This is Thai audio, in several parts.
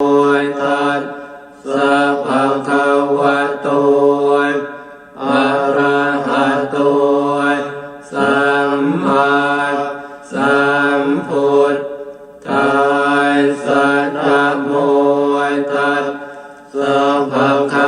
ทัสสะภะคะวะโตอะระหะโตสัมมาสัมพุทธัสสะนะโมตัสสะภะคะวะ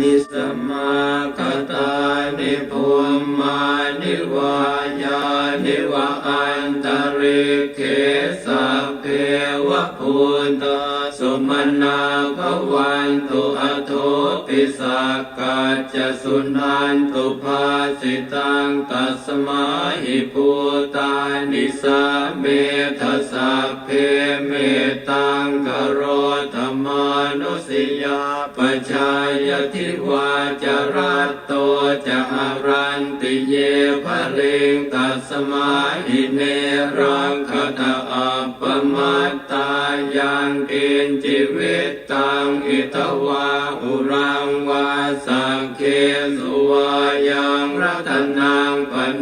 นิสมาคตานิภูมิมานิวายานิวะอันตริเคสัพเพวะพุทธสุมนาภวันตุอโทปิสักกัจจสุนันตุภาสิตังตัสมาหิภูตานิสาเมทัสะเพเมตังกโร นุสิยาปชายทิวาจรัตโตจะหารันติเยภะเรงตัสมาหิเนรังคตาอัปปมัตายังเกินจิวิตตังอิตวาหุรังวาสังเคสุวายังรัตนัง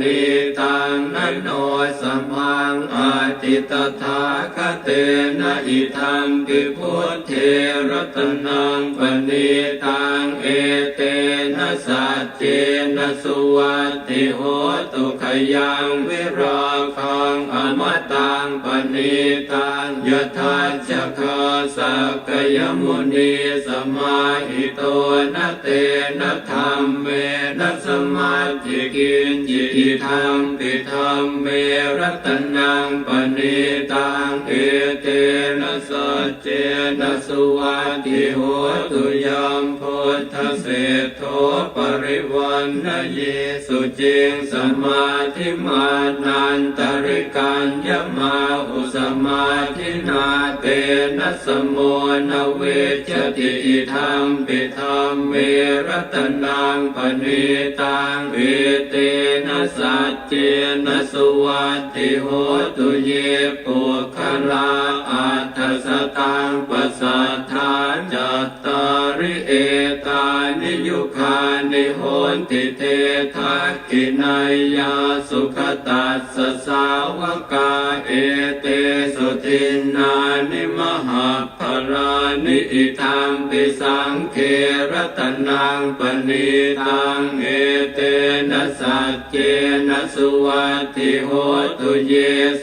ปณิตังนันโนสมังอาติตถาคเตนะอิทัมปิพุทเทรัตนังปณิตังเอเตนะสัจเจนะสุวัติโหตุขยังวิราคังอมตังปณิตังยทัจคาสักกยมุนีสมาหิโตนะเตนะธรรมเมนะสมาธิกินจิธรรมปิธรรมเมรัตนังปณิตังเอเตนะสัจเจนะสุวัติโหตุยามพุทธเศธโทปริวันนเยสุจิงสมาธิมานันตริกัญญมา นัสมโมนเวจติอิธรรมปิธรรมเมรัตนังปณิตังเวเตนะสัจเจนะสุวัติโหตุเยปุคลาอัตถสตังปัสสะทานจัตตาริเอตา ยุคานิโหนติเตทักขินายาสุขตัสสสาวกาเอเตสุทินนานิมหาภรานิอิทัมปิสังเครตนังปณิตังเอเตนะสัจเจนะสุวัติโหตุเย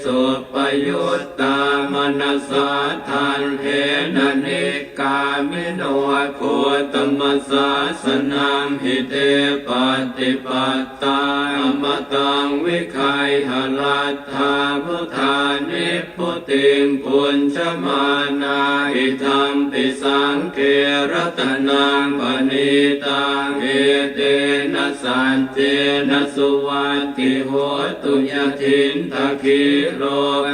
สุปยุตตามนัสสาทันเทนนิกามิโนโคตมัสสาสนังหิเตปฏิปัตตาอมตังวิคัยหลัตถาพุทธานิพุติงปุญชมานาอิธรรมปิสังเกรตนางปณิต นะสุวัติโหตุยทินทคิโล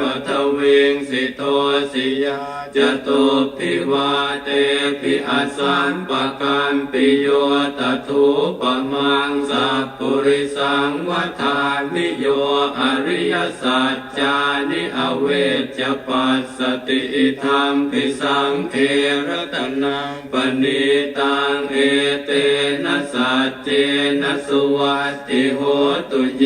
ปัทเวงสิโตสิยาจตุพิวาเตปิอาสันปะกันปิโยตถุปมังสัพปุริสังวัฏาน โยอริยสัจจานิอเวจปัสสติธรรมปิสังเครตนังปณิตังเอเตนะสัจเจนะสุวัตติโหตุเย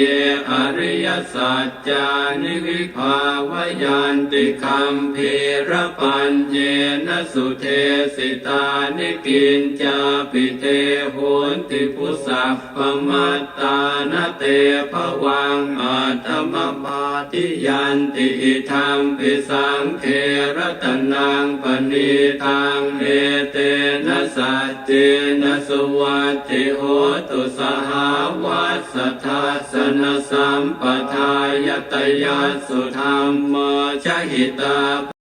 อริยสัจจานิวิภาวยันติคัมภีรปัญเยนะสุเทสิตานิกินจาปิเตโหติปุสัพพมัตตานะเตภวังอัตมปาติยันติอิทัมปิสังเครตนังปณิทังเอเตนะสัจเจนะสุวัติโหตุสหาวัสสทัสสนสัมปทายตยัสสุธรรมชหิตา